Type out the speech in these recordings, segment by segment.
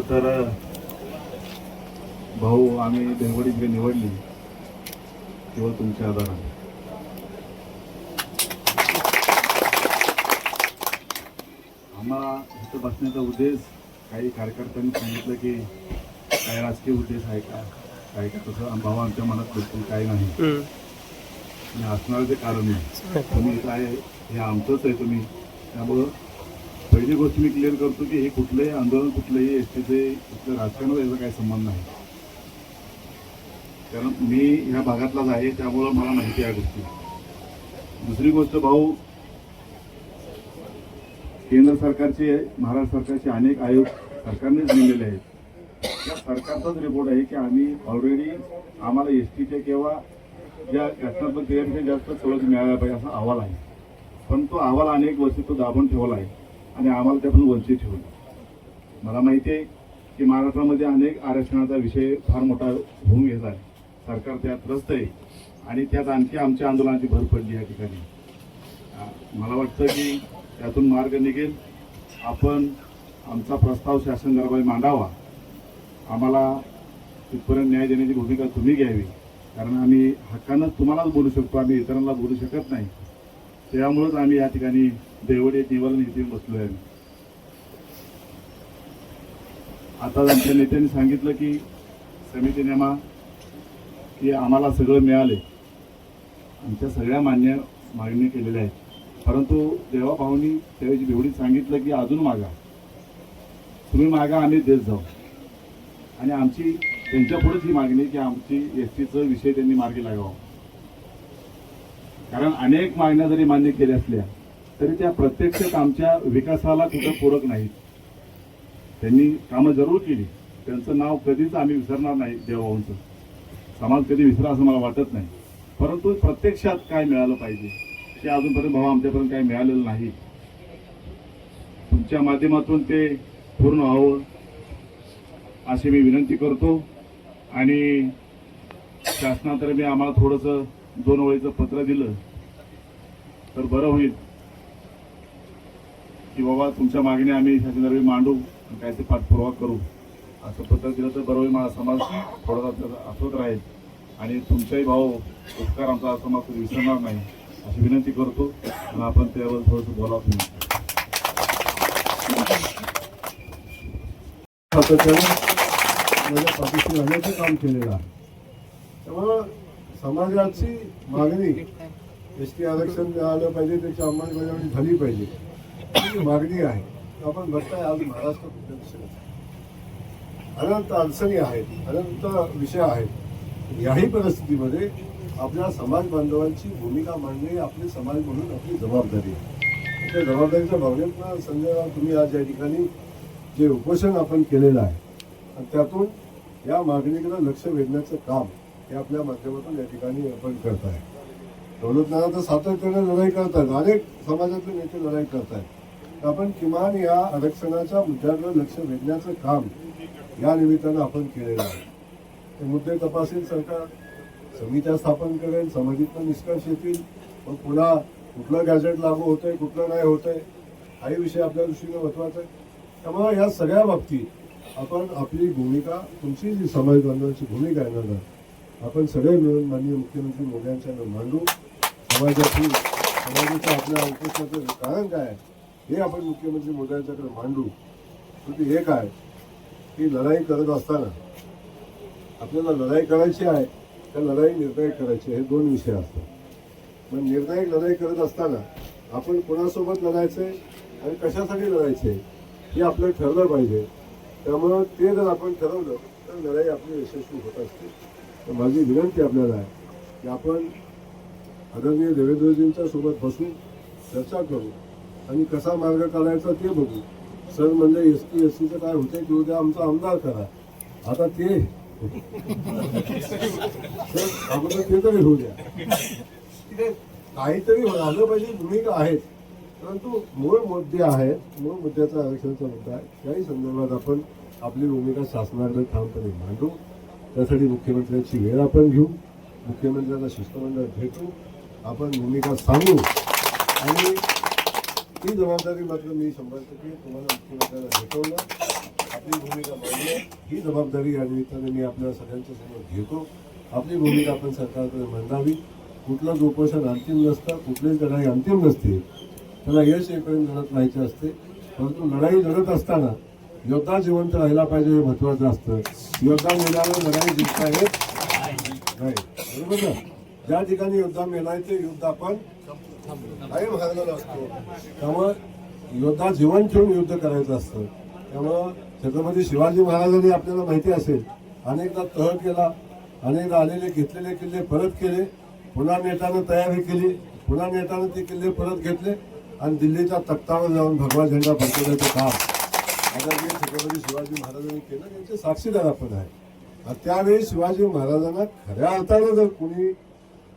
खरं तर भाऊ आम्ही देवगडी इकडे निवडली केवळ तुमच्या आधाराने आम्हाला इथं बसण्याचा उद्देश काही कार्यकर्त्यांनी सांगितलं की काही राजकीय उद्देश आहे का? काही का तसं? भाऊ आमच्या मनात बिलकुल काही नाही. आणि असणारं ते कारण नाही तुम्ही आहे हे आमचंच आहे तुम्ही. त्यामुळं पहिली गोष्ट मी क्लिअर करतो की हे कुठलंही आंदोलन कुठलंही एस टीचे इथलं याचा काही संबंध नाही. कारण मी ह्या भागातलाच आहे त्यामुळं मला माहिती आहे या गोष्टी दुसरी गोष्ट भाऊ केंद्र सरकारचे महाराष्ट्र सरकारचे अनेक आयोग सरकारनेच नेमलेले आहेत. त्या सरकारचाच रिपोर्ट आहे की आम्ही ऑलरेडी आम्हाला एस टीच्या किंवा ज्या घटनात्मक क्रियापेक्षा जास्त सवलत मिळायला पाहिजे असा अहवाल आहे. पण तो अहवाल अनेक वर्षी तो दाबून ठेवला आहे. आणि आम्हाला त्यातून वंचित ठेवलं. मला माहिती आहे की महाराष्ट्रामध्ये अनेक आरक्षणाचा विषय फार मोठा होऊन घेत आहे. सरकार त्यात त्रस्त आहे आणि त्यात आणखी आमच्या आंदोलनाची भर पडली या ठिकाणी. मला वाटतं की त्यातून मार्ग निघेल. आपण आमचा प्रस्ताव शासन दरबारी मांडावा. आम्हाला तिथपर्यंत न्याय देण्याची भूमिका तुम्ही घ्यावी. कारण आम्ही हक्कानंच तुम्हालाच बोलू शकतो. आम्ही इतरांना बोलू शकत नाही. त्यामुळेच आम्ही या ठिकाणी देवडे दिवाला इथे बसलो आहे आता आमच्या नेत्यांनी सांगितलं की समिती नेमा की आम्हाला सगळं मिळाले. आमच्या सगळ्या मान्य मागणी केलेल्या आहेत. परंतु देवाभाऊनी त्यावेळी एवढी सांगितलं की अजून मागा. तुम्ही मागा आम्ही देत जाऊ. आणि आमची त्यांच्या पुढेच ही मागणी की आमची एस टीचं विषय त्यांनी मार्गी लागावा. कारण अनेक मागण्या जरी मान्य केल्या असल्या तरी त्या प्रत्यक्षात आमच्या विकासाला कुठं पूरक नाहीत. त्यांनी कामं जरूर केली. त्यांचं नाव कधीच आम्ही विसरणार नाही देवाभाऊंचं समाज कधी विसरा असं मला वाटत नाही. परंतु प्रत्यक्षात काय मिळालं पाहिजे ते अजूनपर्यंत भाऊ आमच्यापर्यंत काय मिळालेलं नाही. तुमच्या माध्यमातून ते पूर्ण व्हावं अशी मी विनंती करतो. आणि शासनातर्फे आम्हाला थोडंसं दोन ओळीचं पत्र दिलं तर बरं होईल की बाबा तुमच्या मागण्या आम्ही शासनातर्फे मांडू काय ते पाठपुरावा करू. असं पत्र दिलं तर बरं होईल माझा समाज थोडासा त्याचा आठवत राहील. आणि तुमचाही भाऊ उपकार आमचा समाज विसरणार नाही अशी विनंती करतो. आणि आपण त्यावर थोडंसं बोलावं तुम्ही. सातत्याने माझ्या पाठीशी काम केलेलं आहे. त्यामुळं समाजाची मागणी एस टी आरक्षण मिळालं पाहिजे त्याची अंमलबजावणी झाली पाहिजे. ही मागणी आहे. आपण बघताय आज महाराष्ट्र कुठल्या अनंत अडचणी आहेत अनंत विषय आहेत. याही परिस्थितीमध्ये आपल्या समाज बांधवांची भूमिका मांडणे आपले समाज म्हणून आपली जबाबदारी आहे. त्या जबाबदारीच्या भावनेतनं संजय तुम्ही आज या ठिकाणी जे उपोषण आपण केलेलं आहे आणि त्यातून या मागणीकडे लक्ष वेधण्याचं काम हे आपल्या माध्यमातून या ठिकाणी आपण करत आहे. दौलतनारा तर सातत्याने लढाई करतात अनेक समाजातले नेते लढाई करतात तर आपण किमान या आरक्षणाच्या मुद्द्याकडे लक्ष वेधण्याचं काम या निमित्तानं आपण केलेलं आहे. ते मुद्दे तपासेल सरकार. समित्या स्थापन करेल समितीतनं निष्कर्ष येतील. मग पुन्हा कुठलं गॅजेट लागू होतंय कुठलं नाही होतंय हाही विषय आपल्या दृष्टीने महत्त्वाचा आहे. त्यामुळे या सगळ्या बाबतीत आपण आपली भूमिका तुमची जी समाज बांधवांची भूमिका आहे ना आपण सगळे मिळून माननीय मुख्यमंत्री मोदी मांडू. समाजाची समाजाचं आपल्या उपोषणाचं कारण काय? आहे हे आपण मुख्यमंत्री मोदी यांच्याकडे मांडू. शेवटी हे काय? की लढाई करत असताना आपल्याला लढाई करायची आहे त्या लढाई निर्णायक करायची हे दोन विषय असतात. मग निर्णायक लढाई करत असताना आपण कोणासोबत लढायचंय आणि कशासाठी लढायचे हे आपलं ठरलं पाहिजे. त्यामुळं ते जर आपण ठरवलं तर लढाई आपली यशस्वी होत असते. तर माझी विनंती आपल्याला आहे की आपण आदरणीय देवेंद्रजींच्या सोबत बसून चर्चा करू आणि कसा मार्ग काढायचा ते बघू. सर म्हणजे एस टी एस टीचं काय होते की उद्या आमचा आमदार करा. आता ते सर, अगोदर ते तरी होऊ द्या. काहीतरी आलं पाहिजे भूमिका आहेत. परंतु मूळ मुद्दे आहेत मूळ मुद्द्याचा आरक्षणाचा मुद्दा आहे. त्याही संदर्भात आपण आपली भूमिका शासनाकडे ठामपणे मांडू. त्यासाठी मुख्यमंत्र्यांची वेळ आपण घेऊ. मुख्यमंत्र्यांना शिष्टमंडळ भेटू. आपण भूमिका सांगू. आणि ही जबाबदारी मात्र मी शंभर टक्के तुम्हाला मुख्यमंत्र्यांना भेटवलं. आपली भूमिका मांडली ही जबाबदारी या निमित्ताने मी आपल्या सगळ्यांच्या समोर घेतो. आपली भूमिका आपण सरकारकडे मांडावी. कुठलंच उपोषण अंतिम नसतं कुठलीच लढाई अंतिम नसते. त्याला यश एकपर्यंत लढत राहायचे असते. परंतु लढाई लढत असताना योद्धा जिवंत राहिला पाहिजे हे महत्वाचं असतं. योद्धा मेल्यावर लढाई जिंकता येत नाही. बरोबर ना? ज्या ठिकाणी योद्धा मेलाय ते युद्ध आपण कायम भागलेलो असतो. त्यामुळं योद्धा जीवन ठेवून युद्ध करायचं असतं. त्यामुळं छत्रपती शिवाजी महाराजांनी आपल्याला माहिती असेल अनेकदा तह केला अनेकदा आलेले घेतलेले किल्ले परत केले पुन्हा नेटानं तयारी केली पुन्हा नेटानं ते किल्ले परत घेतले आणि दिल्लीच्या तख्तावर जाऊन भगवा झेंडा फडकवण्याचं काम. आता जे छत्रपती शिवाजी महाराजांनी केलं त्यांचे साक्षीदार आपण आहे. आणि त्यावेळी शिवाजी महाराजांना खऱ्या अर्थानं जर कोणी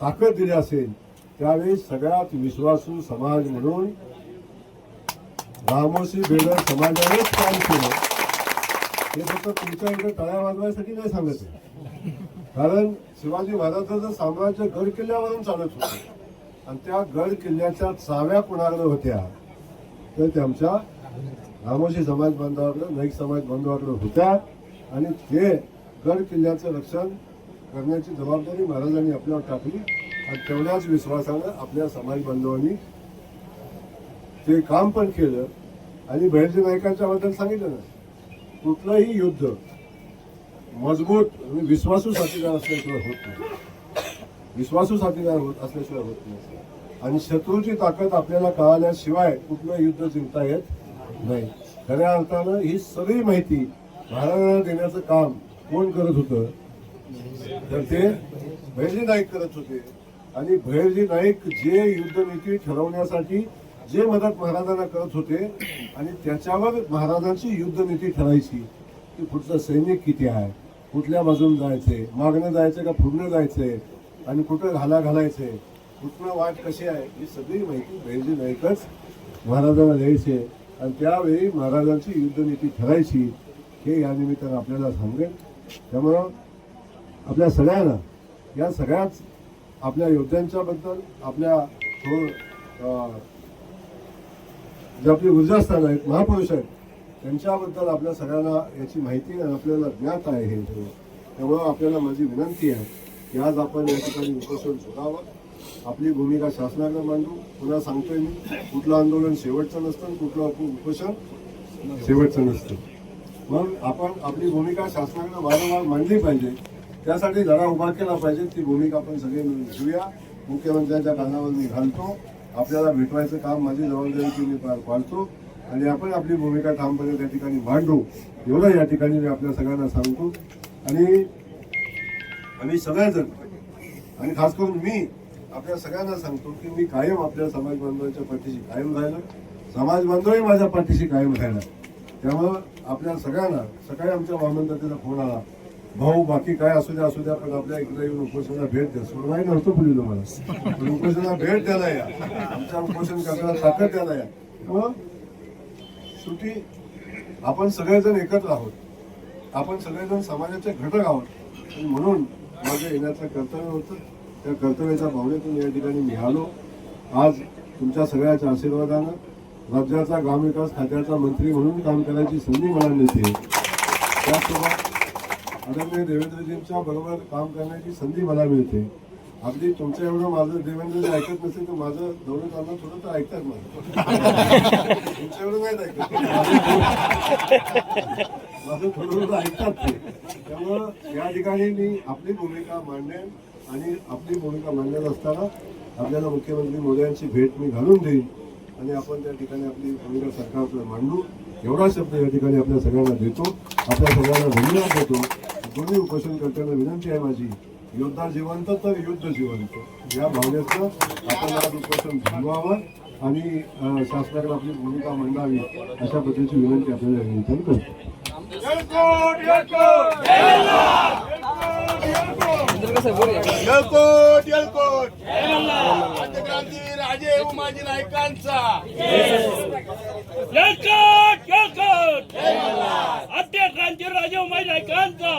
ताकद दिली असेल त्यावेळी सगळ्यात विश्वासू समाज म्हणून रामोशी बेडर समाजानेच काम केलं. हे फक्त तुमच्या इकडे तळ्या वाजवायसाठी नाही सांगत आहे. कारण शिवाजी महाराजांचं साम्राज्य गड किल्ल्यावरून चालत होतं आणि त्या गड किल्ल्याच्या चाव्या कुणाकडे होत्या तर त्यांच्या रामोशी समाज बांधवाकडे नाईक समाज बांधवाकडे होत्या आणि ते गड किल्ल्याचं रक्षण करण्याची जबाबदारी महाराजांनी आपल्यावर टाकली. आणि तेवढ्याच विश्वासानं आपल्या समाज बांधवांनी ते काम पण केलं. आणि बहिर्जी नायकांच्या बद्दल सांगितलं ना कुठलंही युद्ध मजबूत आणि विश्वासू साथीदार असल्याशिवाय होत नाही. विश्वासू साथीदार होत असल्याशिवाय होत नाही. आणि शत्रूची ताकद आपल्याला कळाल्याशिवाय कुठलं युद्ध जिंकता येत नाही. खऱ्या अर्थानं ही सगळी माहिती महाराजांना देण्याचं काम कोण करत होतं? तर ते भैरजी नाईक करत होते. आणि भैरजी नाईक जे युद्धनीती ठरवण्यासाठी जे मदत महाराजांना करत होते आणि त्याच्यावर महाराजांची युद्धनीती ठरायची की पुढचं सैनिक किती आहे कुठल्या बाजून जायचे मागणं जायचं का पुढणं जायचंय आणि कुठं घाला घालायचंय कुठनं वाट कशी आहे ही सगळी माहिती भैरजी नाईकच महाराजांना द्यायचे. आणि त्यावेळी महाराजांची युद्धनीती ठरायची हे या निमित्तानं आपल्याला सांगेल त्यामुळं आपल्या सगळ्यांना या सगळ्याच आपल्या योद्ध्यांच्याबद्दल आपल्या जे आपली ऊर्जास्थान आहेत महापुरुष आहेत त्यांच्याबद्दल आपल्या सगळ्यांना याची माहिती आणि आपल्याला ज्ञात आहे हे त्यामुळं आपल्याला माझी विनंती आहे की आज आपण या ठिकाणी उपोषण सोडावं. आपली भूमिका शासनाकडे मांडू. पुन्हा सांगतोय मी कुठलं आंदोलन शेवटचं नसतं कुठलं उपोषण शेवटचं नसतं. मग आपण आपली भूमिका शासनाकडे वारंवार मांडली पाहिजे. त्यासाठी लढा उभा केला पाहिजे. ती भूमिका आपण सगळे मिळून घेऊया. मुख्यमंत्र्यांच्या कानावर मी घालतो. आपल्याला भेटवायचं काम माझी जबाबदारी मी पार पाडतो. आणि आपण आपली भूमिका ठामपणे त्या ठिकाणी मांडू. एवढं या ठिकाणी मी आपल्या सगळ्यांना सांगतो. आणि आम्ही सगळेजण आणि खास करून मी आपल्या सगळ्यांना सांगतो की मी कायम आपल्या समाज बांधवांच्या पाठीशी कायम राहिलं. समाज बांधवही माझ्या पाठीशी कायम राहिला. त्यामुळं आपल्या सगळ्यांना सकाळी आमच्या वामनदातेचा फोन आला. भाऊ बाकी काय असू द्या असू द्या पण आपल्या इकडे येऊन उपोषणाला भेट द्या. सोडवाय नव्हतं बोलू तुम्हाला. पण उपोषणाला भेट द्यायला या. आमच्या उपोषण करताना ताकद द्यायला या. मग शेवटी आपण सगळेजण एकत्र आहोत. आपण सगळेजण समाजाचे घटक आहोत. आणि म्हणून माझं येण्याचं कर्तव्य होतं. त्या कर्तव्याच्या भावनेतून या ठिकाणी मिळालो आज तुमच्या सगळ्याच्या आशीर्वादानं राज्याचा ग्रामविकास खात्याचा मंत्री म्हणून काम करायची संधी मला मिळते. त्यासोबत आदरणीय देवेंद्रजींच्या बरोबर काम करण्याची संधी मला मिळते. अगदी तुमच्या एवढं माझं देवेंद्रजी ऐकत नसेल तर माझं दौलत आणलं थोडं तर ऐकतात माझं तुमच्या एवढं नाहीत ऐकत. माझं थोडं थोडं ऐकतात ते. त्यामुळं या ठिकाणी मी आपली भूमिका मांडेन. आणि आपली भूमिका मांडत असताना आपल्याला मुख्यमंत्री मोदयांची भेट मी घालून देईन. आणि आपण त्या ठिकाणी आपली भूमिका सरकारकडे मांडू. एवढा शब्द या ठिकाणी आपल्या सगळ्यांना देतो. आपल्या सगळ्यांना धन्यवाद देतो. दोन्ही उपोषणकर्त्यांना विनंती आहे माझी. योद्धा जिवंत तर युद्ध जिवंत. या भावनेचं आपण आज उपोषण थांबवावं आणि शासनाकडे आपली भूमिका मांडावी अशा पद्धतीची विनंती आपल्याला या करतो. येळकोट येळकोट क्रांतीवीर अजय उमाजी नायकांचा येळकोट येळकोट आद्य क्रांती राजा उमाई नायकांचा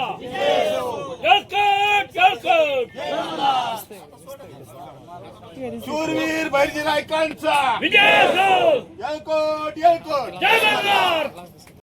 येळकोट येळकोट शूरवीर भैरजी नायकांचा विजय येळकोट येळकोट जय